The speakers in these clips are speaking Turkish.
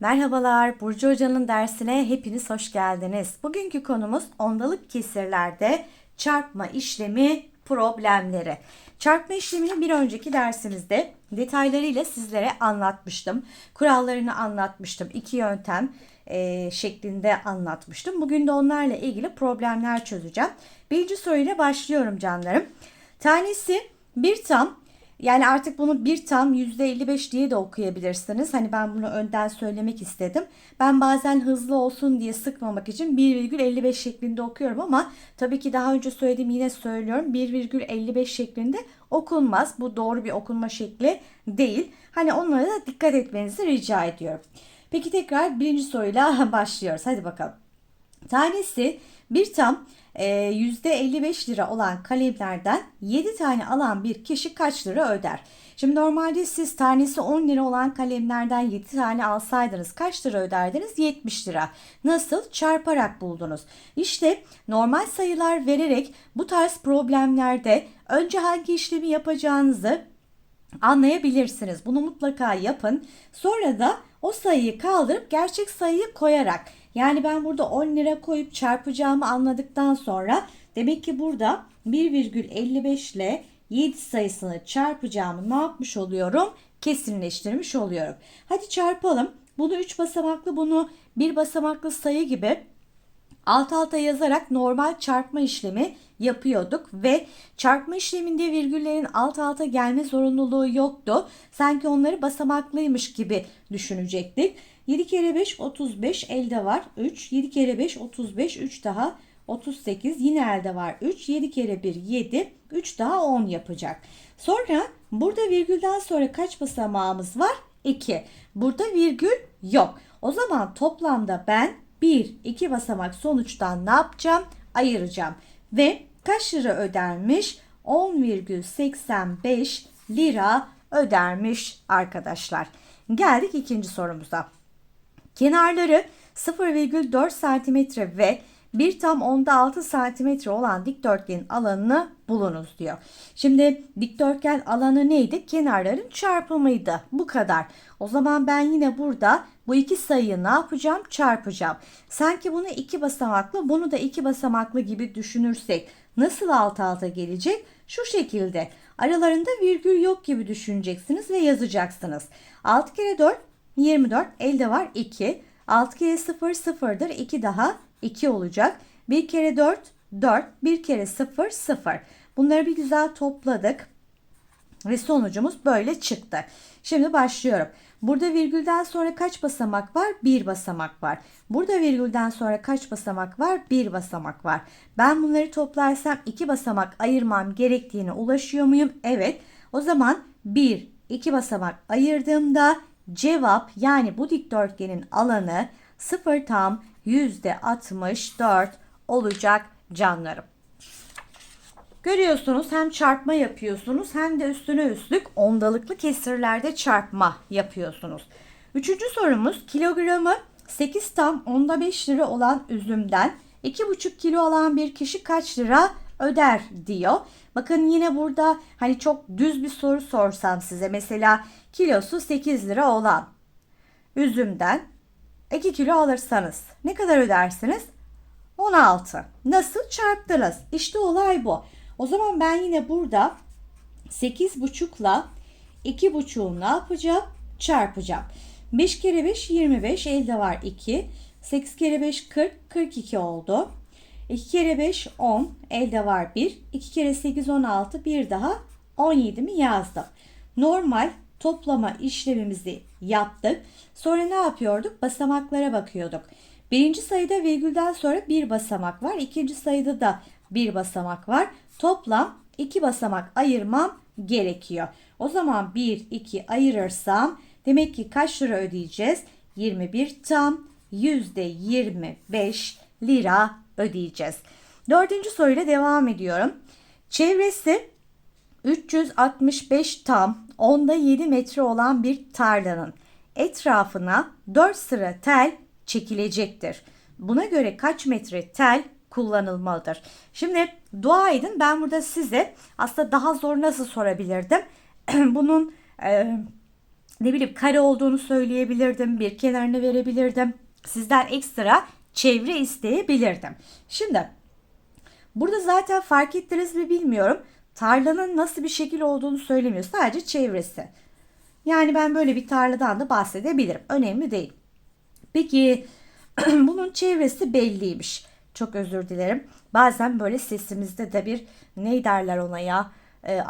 Merhabalar, Burcu Hoca'nın dersine hepiniz hoş geldiniz. Bugünkü konumuz ondalık kesirlerde çarpma işlemi problemleri. Çarpma işlemini bir önceki dersimizde detaylarıyla sizlere anlatmıştım. Kurallarını anlatmıştım. İki yöntem e, şeklinde anlatmıştım. Bugün de onlarla ilgili problemler çözeceğim. Birinci soruyla başlıyorum canlarım. Tanesi bir tam yani artık bunu bir tam %55 diye de okuyabilirsiniz. Hani ben bunu önden söylemek istedim. Ben bazen hızlı olsun diye sıkmamak için 1,55 şeklinde okuyorum ama tabii ki daha önce söylediğim yine söylüyorum. 1,55 şeklinde okunmaz. Bu doğru bir okunma şekli değil. Hani onlara da dikkat etmenizi rica ediyorum. Peki tekrar birinci soruyla başlıyoruz. Hadi bakalım. Tanesi bir tam e, %55 lira olan kalemlerden 7 tane alan bir kişi kaç lira öder? Şimdi normalde siz tanesi 10 lira olan kalemlerden 7 tane alsaydınız kaç lira öderdiniz? 70 lira. Nasıl? Çarparak buldunuz. İşte normal sayılar vererek bu tarz problemlerde önce hangi işlemi yapacağınızı anlayabilirsiniz. Bunu mutlaka yapın. Sonra da o sayıyı kaldırıp gerçek sayıyı koyarak yani ben burada 10 lira koyup çarpacağımı anladıktan sonra demek ki burada 1,55 ile 7 sayısını çarpacağımı ne yapmış oluyorum? Kesinleştirmiş oluyorum. Hadi çarpalım. Bunu 3 basamaklı bunu 1 basamaklı sayı gibi alt alta yazarak normal çarpma işlemi yapıyorduk ve çarpma işleminde virgüllerin alt alta gelme zorunluluğu yoktu. Sanki onları basamaklıymış gibi düşünecektik. 7 kere 5 35 elde var 3. 7 kere 5 35 3 daha 38 yine elde var 3. 7 kere 1 7 3 daha 10 yapacak. Sonra burada virgülden sonra kaç basamağımız var? 2. Burada virgül yok. O zaman toplamda ben 1 2 basamak sonuçtan ne yapacağım? Ayıracağım. Ve kaç lira ödermiş? 10,85 lira ödermiş arkadaşlar. Geldik ikinci sorumuza. Kenarları 0,4 cm ve 1 tam onda 6 cm olan dikdörtgenin alanını bulunuz diyor. Şimdi dikdörtgen alanı neydi? Kenarların çarpımıydı. Bu kadar. O zaman ben yine burada bu iki sayıyı ne yapacağım? Çarpacağım. Sanki bunu iki basamaklı, bunu da iki basamaklı gibi düşünürsek nasıl alt alta gelecek? Şu şekilde. Aralarında virgül yok gibi düşüneceksiniz ve yazacaksınız. 6 kere 4 24 elde var 2. 6 kere 0 0'dır. 2 daha 2 olacak. 1 kere 4 4. 1 kere 0 0. Bunları bir güzel topladık. Ve sonucumuz böyle çıktı. Şimdi başlıyorum. Burada virgülden sonra kaç basamak var? Bir basamak var. Burada virgülden sonra kaç basamak var? Bir basamak var. Ben bunları toplarsam iki basamak ayırmam gerektiğine ulaşıyor muyum? Evet. O zaman bir, iki basamak ayırdığımda cevap yani bu dikdörtgenin alanı 0 tam %64 olacak canlarım. Görüyorsunuz hem çarpma yapıyorsunuz hem de üstüne üstlük ondalıklı kesirlerde çarpma yapıyorsunuz. Üçüncü sorumuz kilogramı 8 tam onda 5 lira olan üzümden 2,5 kilo alan bir kişi kaç lira öder diyor. Bakın yine burada hani çok düz bir soru sorsam size mesela kilosu 8 lira olan üzümden 2 kilo alırsanız ne kadar ödersiniz? 16. Nasıl çarptınız? İşte olay bu. O zaman ben yine burada 8,5'la 2,5'u ne yapacağım? Çarpacağım. 5 kere 5 25 elde var 2. 8 kere 5 40 42 oldu. 2 kere 5 10 elde var 1. 2 kere 8 16 bir daha 17 mi yazdım. Normal toplama işlemimizi yaptık. Sonra ne yapıyorduk? Basamaklara bakıyorduk. Birinci sayıda virgülden sonra bir basamak var. İkinci sayıda da bir basamak var. Toplam iki basamak ayırmam gerekiyor. O zaman 1, 2 ayırırsam demek ki kaç lira ödeyeceğiz? 21 tam %25 lira ödeyeceğiz. Dördüncü soruyla devam ediyorum. Çevresi 365 tam onda 7 metre olan bir tarlanın etrafına 4 sıra tel çekilecektir. Buna göre kaç metre tel kullanılmalıdır? Şimdi dua edin ben burada size aslında daha zor nasıl sorabilirdim? Bunun e, ne bileyim kare olduğunu söyleyebilirdim. Bir kenarını verebilirdim. Sizden ekstra çevre isteyebilirdim. Şimdi burada zaten fark ettiniz mi bilmiyorum. Tarlanın nasıl bir şekil olduğunu söylemiyor. Sadece çevresi. Yani ben böyle bir tarladan da bahsedebilirim. Önemli değil. Peki bunun çevresi belliymiş. Çok özür dilerim. Bazen böyle sesimizde de bir ne derler ona ya e,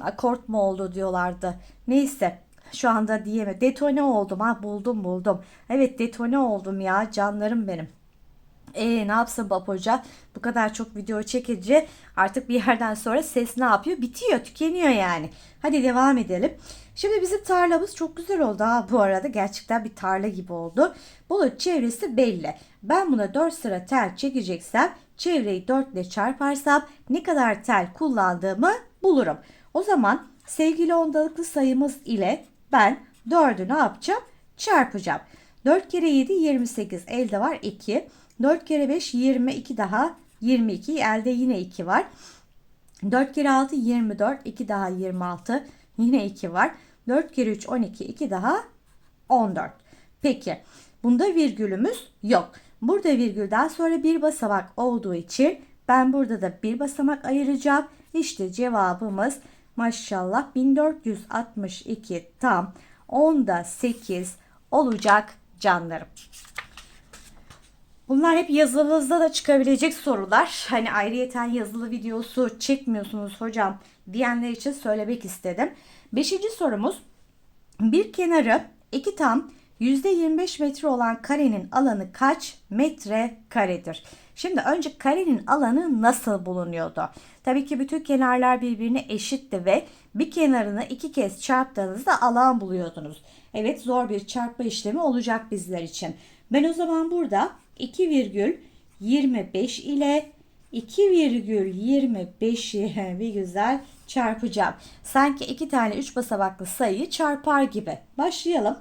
akort mu oldu diyorlardı. Neyse şu anda diyeme detone oldum ha buldum buldum. Evet detone oldum ya canlarım benim. E ne yapsın Bab Hoca? Bu kadar çok video çekince artık bir yerden sonra ses ne yapıyor? Bitiyor, tükeniyor yani. Hadi devam edelim. Şimdi bizim tarlamız çok güzel oldu ha bu arada. Gerçekten bir tarla gibi oldu. Bunun çevresi belli. Ben buna 4 sıra tel çekeceksem çevreyi 4 ile çarparsam ne kadar tel kullandığımı bulurum. O zaman sevgili ondalıklı sayımız ile ben 4'ü ne yapacağım? Çarpacağım. 4 kere 7 28 elde var 2. 4 kere 5 22 daha 22 elde yine 2 var. 4 kere 6 24 2 daha 26 yine 2 var. 4 kere 3 12 2 daha 14. Peki bunda virgülümüz yok. Burada virgülden sonra bir basamak olduğu için ben burada da bir basamak ayıracağım. İşte cevabımız maşallah 1462 tam 10'da 8 olacak canlarım. Bunlar hep yazılınızda da çıkabilecek sorular. Hani ayrıyeten yazılı videosu çekmiyorsunuz hocam diyenler için söylemek istedim. Beşinci sorumuz. Bir kenarı iki tam %25 metre olan karenin alanı kaç metre karedir? Şimdi önce karenin alanı nasıl bulunuyordu? Tabii ki bütün kenarlar birbirine eşitti ve bir kenarını iki kez çarptığınızda alan buluyordunuz. Evet zor bir çarpma işlemi olacak bizler için. Ben o zaman burada 2,25 ile 2,25'i bir güzel çarpacağım. Sanki iki tane 3 basamaklı sayıyı çarpar gibi. Başlayalım.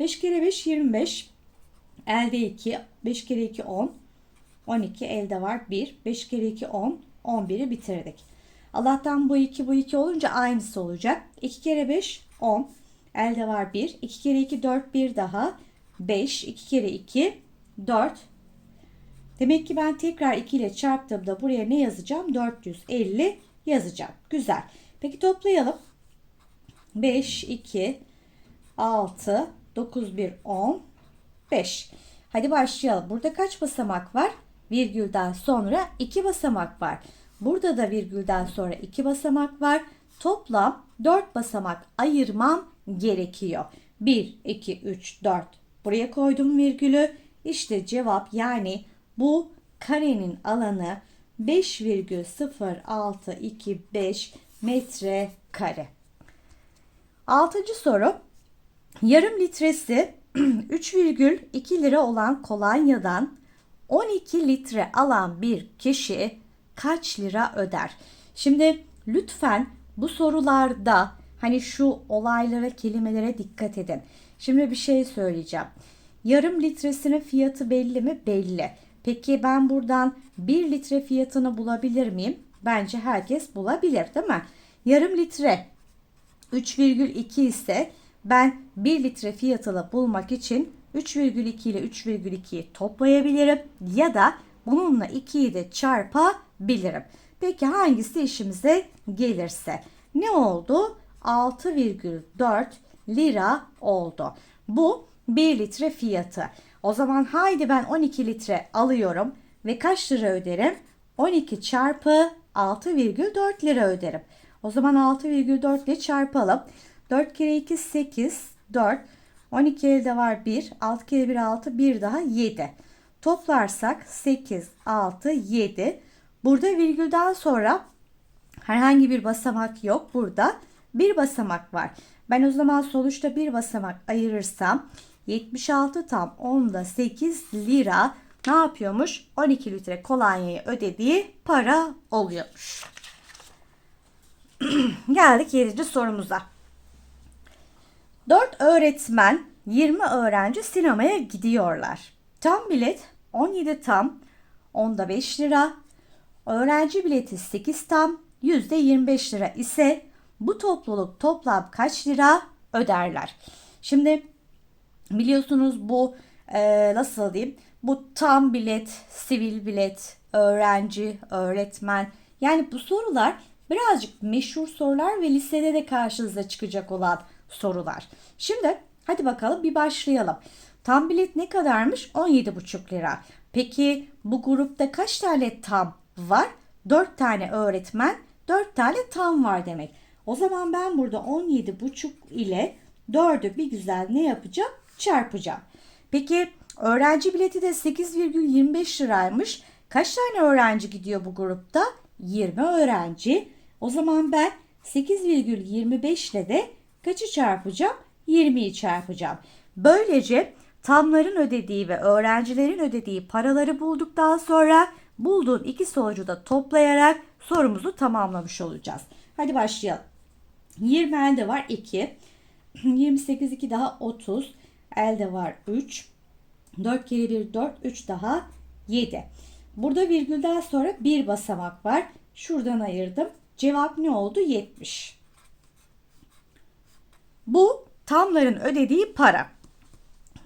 5 kere 5 25. Elde 2. 5 kere 2 10. 12 elde var 1. 5 kere 2 10. 11'i bitirdik. Allah'tan bu 2 bu 2 olunca aynısı olacak. 2 kere 5 10. Elde var 1. 2 kere 2 4 1 daha. 5. 2 kere 2 4. Demek ki ben tekrar 2 ile çarptığımda buraya ne yazacağım? 450 yazacağım. Güzel. Peki toplayalım. 5, 2, 6, 9, 1, 10, 5. Hadi başlayalım. Burada kaç basamak var? Virgülden sonra 2 basamak var. Burada da virgülden sonra 2 basamak var. Toplam 4 basamak ayırmam gerekiyor. 1, 2, 3, 4. Buraya koydum virgülü. İşte cevap yani bu karenin alanı 5,0625 metre kare. Altıncı soru. Yarım litresi 3,2 lira olan kolonyadan 12 litre alan bir kişi kaç lira öder? Şimdi lütfen bu sorularda hani şu olaylara, kelimelere dikkat edin. Şimdi bir şey söyleyeceğim. Yarım litresinin fiyatı belli mi? Belli. Peki ben buradan 1 litre fiyatını bulabilir miyim? Bence herkes bulabilir değil mi? Yarım litre 3,2 ise ben 1 litre fiyatını bulmak için 3,2 ile 3,2'yi toplayabilirim ya da bununla 2'yi de çarpabilirim. Peki hangisi işimize gelirse? Ne oldu? 6,4 lira oldu. Bu 1 litre fiyatı. O zaman haydi ben 12 litre alıyorum ve kaç lira öderim? 12 çarpı 6,4 lira öderim. O zaman 6,4 ile çarpalım. 4 kere 2 8, 4. 12 elde var 1. 6 kere 1 6, 1 daha 7. Toplarsak 8, 6, 7. Burada virgülden sonra herhangi bir basamak yok. Burada bir basamak var. Ben o zaman sonuçta bir basamak ayırırsam 76 tam 10'da 8 lira ne yapıyormuş? 12 litre kolonyayı ödediği para oluyormuş. Geldik 7. sorumuza. 4 öğretmen 20 öğrenci sinemaya gidiyorlar. Tam bilet 17 tam 10'da 5 lira. Öğrenci bileti 8 tam %25 lira ise bu topluluk toplam kaç lira öderler? Şimdi biliyorsunuz bu e, nasıl diyeyim? Bu tam bilet, sivil bilet, öğrenci, öğretmen. Yani bu sorular birazcık meşhur sorular ve lisede de karşınıza çıkacak olan sorular. Şimdi hadi bakalım bir başlayalım. Tam bilet ne kadarmış? 17,5 lira. Peki bu grupta kaç tane tam var? 4 tane öğretmen, 4 tane tam var demek. O zaman ben burada 17,5 ile 4'ü bir güzel ne yapacağım? Çarpacağım. Peki öğrenci bileti de 8,25 liraymış. Kaç tane öğrenci gidiyor bu grupta? 20 öğrenci. O zaman ben 8,25 ile de kaçı çarpacağım? 20'yi çarpacağım. Böylece tamların ödediği ve öğrencilerin ödediği paraları bulduktan sonra bulduğun iki sonucu da toplayarak sorumuzu tamamlamış olacağız. Hadi başlayalım. 20 elde var 2. 28 2 daha 30. Elde var 3. 4 kere 1 4 3 daha 7. Burada virgülden sonra bir basamak var. Şuradan ayırdım. Cevap ne oldu? 70. Bu tamların ödediği para.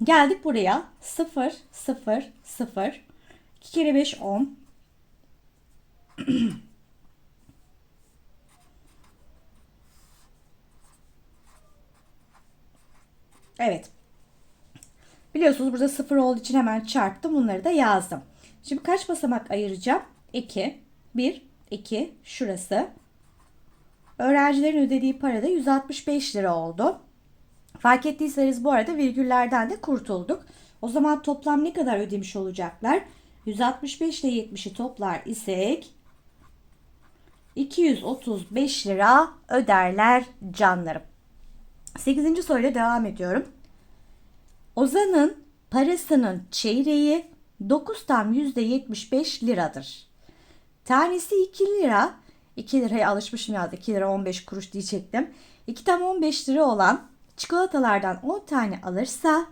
Geldik buraya. 0 0 0 2 kere 5 10 Evet. Biliyorsunuz burada 0 olduğu için hemen çarptım. Bunları da yazdım. Şimdi kaç basamak ayıracağım? 2, 1, 2, şurası. Öğrencilerin ödediği para da 165 lira oldu. Fark ettiyseniz bu arada virgüllerden de kurtulduk. O zaman toplam ne kadar ödemiş olacaklar? 165 ile 70'i toplar isek 235 lira öderler canlarım. 8. soruyla devam ediyorum. Ozan'ın parasının çeyreği 9 tam %75 liradır. Tanesi 2 lira. 2 liraya alışmışım ya 2 lira 15 kuruş diyecektim. 2 tam 15 lira olan çikolatalardan 10 tane alırsa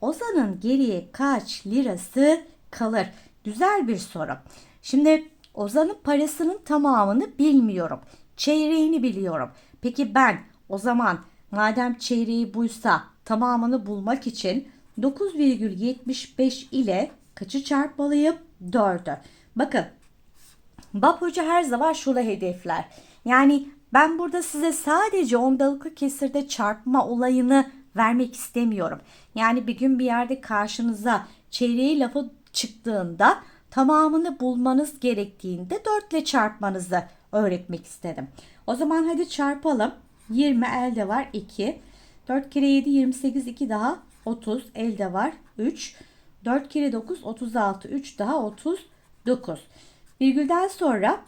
Ozan'ın geriye kaç lirası kalır? Güzel bir soru. Şimdi Ozan'ın parasının tamamını bilmiyorum. Çeyreğini biliyorum. Peki ben o zaman madem çeyreği buysa tamamını bulmak için 9,75 ile kaçı çarpmalıyım? 4'ü. Bakın Bab Hoca her zaman şunu hedefler. Yani ben burada size sadece ondalıklı kesirde çarpma olayını vermek istemiyorum. Yani bir gün bir yerde karşınıza çeyreği lafı çıktığında tamamını bulmanız gerektiğinde 4 ile çarpmanızı öğretmek istedim. O zaman hadi çarpalım. 20 elde var 2. 4 kere 7 28 2 daha 30 elde var 3. 4 kere 9 36 3 daha 39. Virgülden sonra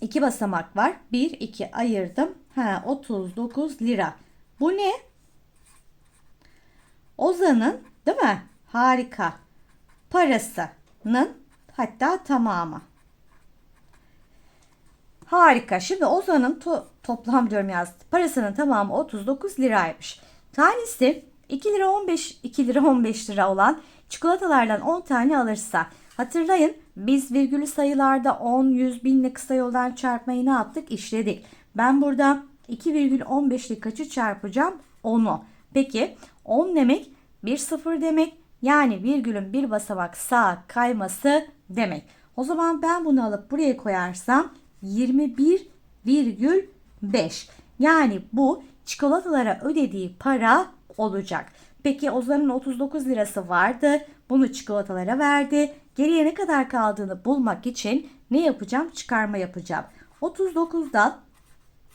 2 basamak var. 1 2 ayırdım. Ha 39 lira. Bu ne? Ozan'ın değil mi? Harika. Parasının hatta tamamı. Harika. Şimdi Ozan'ın to toplam diyorum yazdı. Parasının tamamı 39 liraymış. Tanesi 2 lira 15 2 lira 15 lira olan çikolatalardan 10 tane alırsa hatırlayın biz virgülü sayılarda 10 100 binle kısa yoldan çarpmayı ne yaptık? işledik. Ben burada 2,15'li kaçı çarpacağım? 10'u. Peki 10 demek bir sıfır demek. Yani virgülün bir basamak sağa kayması demek. O zaman ben bunu alıp buraya koyarsam 21,5. Yani bu çikolatalara ödediği para olacak. Peki Ozan'ın 39 lirası vardı. Bunu çikolatalara verdi. Geriye ne kadar kaldığını bulmak için ne yapacağım? Çıkarma yapacağım. 39'dan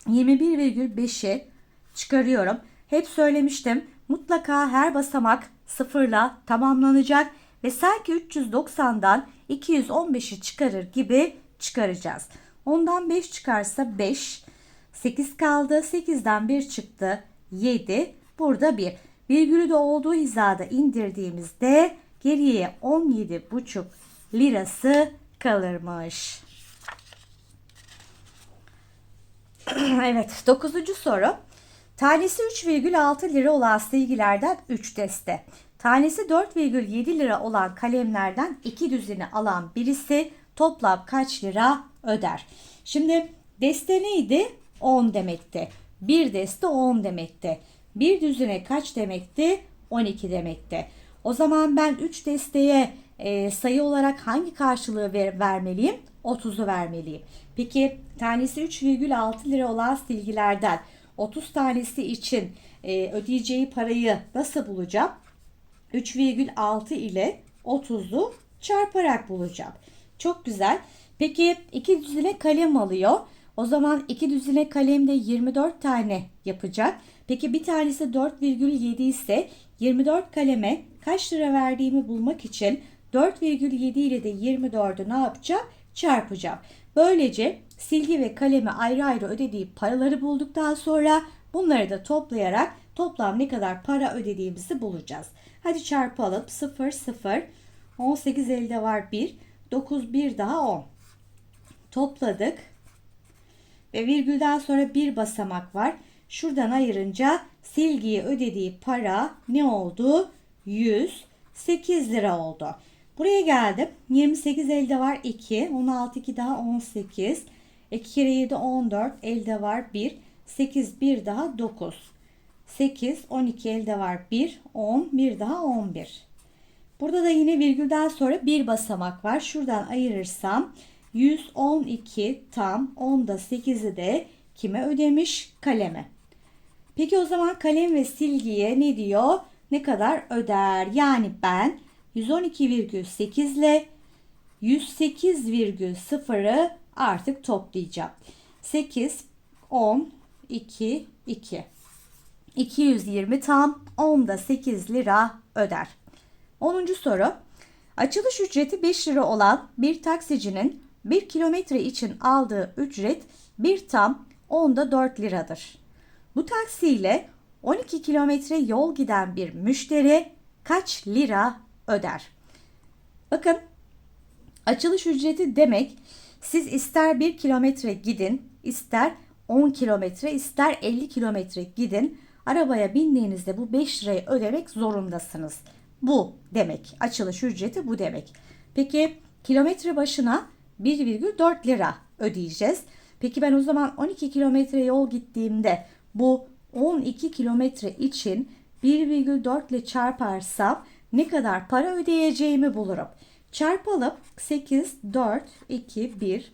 21,5'i çıkarıyorum. Hep söylemiştim. Mutlaka her basamak sıfırla tamamlanacak ve sanki 390'dan 215'i çıkarır gibi çıkaracağız. Ondan 5 çıkarsa 5. 8 kaldı. 8'den 1 çıktı. 7. Burada 1. Virgülü de olduğu hizada indirdiğimizde geriye 17,5 lirası kalırmış. evet 9. soru. Tanesi 3,6 lira olan silgilerden 3 deste. Tanesi 4,7 lira olan kalemlerden 2 düzini alan birisi toplam kaç lira öder? Şimdi deste neydi? 10 demekti. Bir deste 10 demekti. Bir düzine kaç demekti? 12 demekti. O zaman ben 3 desteğe e, sayı olarak hangi karşılığı ver, vermeliyim? 30'u vermeliyim. Peki tanesi 3,6 lira olan silgilerden 30 tanesi için e, ödeyeceği parayı nasıl bulacağım? 3,6 ile 30'u çarparak bulacağım. Çok güzel. Peki iki düzine kalem alıyor. O zaman iki düzine kalemde 24 tane yapacak. Peki bir tanesi 4,7 ise 24 kaleme kaç lira verdiğimi bulmak için 4,7 ile de 24'ü ne yapacağım? Çarpacağım. Böylece silgi ve kaleme ayrı ayrı ödediği paraları bulduktan sonra bunları da toplayarak toplam ne kadar para ödediğimizi bulacağız. Hadi çarpalım. 0, 0, 18 elde var 1, 9, 1 daha 10. Topladık. Ve virgülden sonra bir basamak var. Şuradan ayırınca silgiye ödediği para ne oldu? 108 lira oldu. Buraya geldim. 28 elde var 2. 16 2 daha 18. 2 kere 7 14. Elde var 1. 8 1 daha 9. 8 12 elde var 1. 10 1 daha 11. Burada da yine virgülden sonra bir basamak var. Şuradan ayırırsam 112 tam 10'da 8'i de kime ödemiş? Kaleme. Peki o zaman kalem ve silgiye ne diyor? Ne kadar öder? Yani ben 112,8 ile 108,0'ı artık toplayacağım. 8, 10, 2, 2. 220 tam 10'da 8 lira öder. 10. soru. Açılış ücreti 5 lira olan bir taksicinin 1 kilometre için aldığı ücret 1 tam 10'da 4 liradır. Bu taksiyle 12 kilometre yol giden bir müşteri kaç lira öder? Bakın açılış ücreti demek siz ister 1 kilometre gidin, ister 10 kilometre, ister 50 kilometre gidin. Arabaya bindiğinizde bu 5 lirayı ödemek zorundasınız. Bu demek. Açılış ücreti bu demek. Peki kilometre başına 1,4 lira ödeyeceğiz. Peki ben o zaman 12 kilometre yol gittiğimde bu 12 kilometre için 1,4 ile çarparsam ne kadar para ödeyeceğimi bulurum. Çarpalım 8, 4, 2, 1,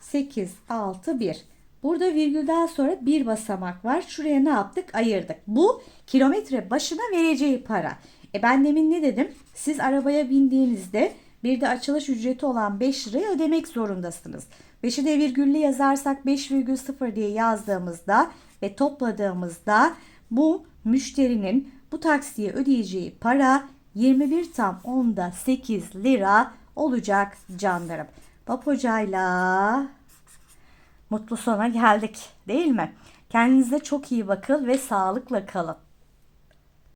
8, 6, 1. Burada virgülden sonra bir basamak var. Şuraya ne yaptık? Ayırdık. Bu kilometre başına vereceği para. E ben demin ne dedim? Siz arabaya bindiğinizde bir de açılış ücreti olan 5 lirayı ödemek zorundasınız. 5'i de virgüllü yazarsak 5,0 diye yazdığımızda ve topladığımızda bu müşterinin bu taksiye ödeyeceği para 21 tam onda 8 lira olacak canlarım. Bab mutlu sona geldik değil mi? Kendinize çok iyi bakın ve sağlıkla kalın.